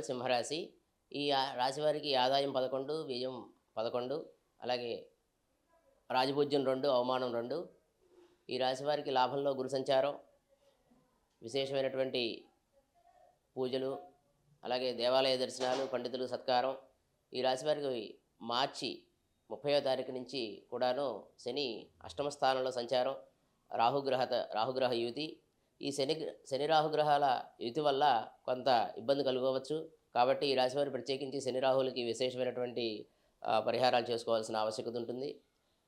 సింహరాశి. ఈ రాశివారికి రాశి వారికి ఆదాయం పదకొండు వ్యయం పదకొండు అలాగే రాజభోజ్యం రెండు అవమానం రెండు. ఈ రాశి వారికి లాభంలో గురు సంచారం విశేషమైనటువంటి పూజలు అలాగే దేవాలయ దర్శనాలు పండితులు సత్కారం. ఈ రాశి వారికి మార్చి ముప్పయో తారీఖు నుంచి కూడాను శని అష్టమ స్థానంలో సంచారం. రాహుగ్రహత రాహుగ్రహ యుతి ఈ శని శని రాహుగ్రహాల యుతి వల్ల కొంత ఇబ్బంది కలుగవచ్చు. కాబట్టి ఈ రాశివారి ప్రత్యేకించి శని రాహులకి విశేషమైనటువంటి పరిహారాలు చేసుకోవాల్సిన ఆవశ్యకత ఉంటుంది.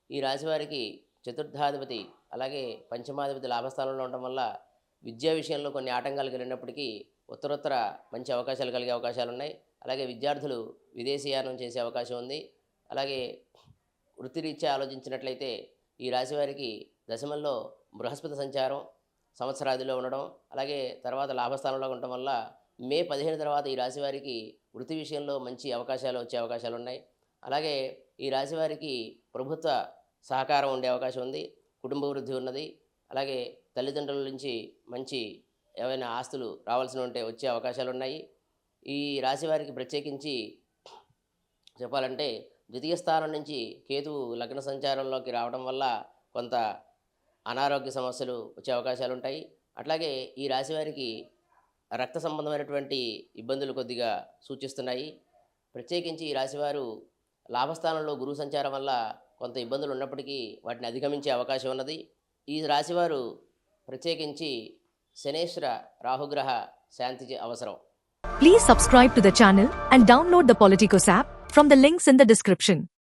ఈ రాశివారికి చతుర్థాధిపతి అలాగే పంచమాధిపతి లాభస్థానంలో ఉండడం వల్ల విద్యా విషయంలో కొన్ని ఆటంకాలు కలిగినప్పటికీ ఉత్తరోత్తర మంచి అవకాశాలు కలిగే అవకాశాలు ఉన్నాయి. అలాగే విద్యార్థులు విదేశీయానం చేసే అవకాశం ఉంది. అలాగే వృత్తిరీత్యా ఆలోచించినట్లయితే ఈ రాశివారికి దశమంలో బృహస్పతి సంచారం సంవత్సరాదిలో ఉండడం అలాగే తర్వాత లాభస్థానంలో ఉండటం వల్ల మే పదిహేను తర్వాత ఈ రాశి వారికి వృత్తి విషయంలో మంచి అవకాశాలు వచ్చే అవకాశాలు ఉన్నాయి. అలాగే ఈ రాశి వారికి ప్రభుత్వ సహకారం ఉండే అవకాశం ఉంది. కుటుంబ వృద్ధి ఉన్నది. అలాగే తల్లిదండ్రుల నుంచి మంచి ఏవైనా ఆస్తులు రావాల్సి ఉంటే వచ్చే అవకాశాలు ఉన్నాయి. ఈ రాశి వారికి ప్రత్యేకించి చెప్పాలంటే ద్వితీయ స్థానం నుంచి కేతువు లగ్న సంచారంలోకి రావడం వల్ల కొంత అనారోగ్య సమస్యలు వచ్చే అవకాశాలు ఉంటాయి అట్లాగే ఈ రాశి వారికి రక్త సంబంధమైనటువంటి ఇబ్బందులు కొద్దిగా సూచిస్తున్నాయి. ప్రత్యేకించి ఈ రాశివారు లాభస్థానంలో గురువు సంచారం వల్ల కొంత ఇబ్బందులు ఉన్నప్పటికీ వాటిని అధిగమించే అవకాశం ఉన్నది. ఈ రాశివారు ప్రత్యేకించి శనేశ్వర రాహుగ్రహ శాంతి అవసరం. Please subscribe to the channel and download the Politicos app from the links in the description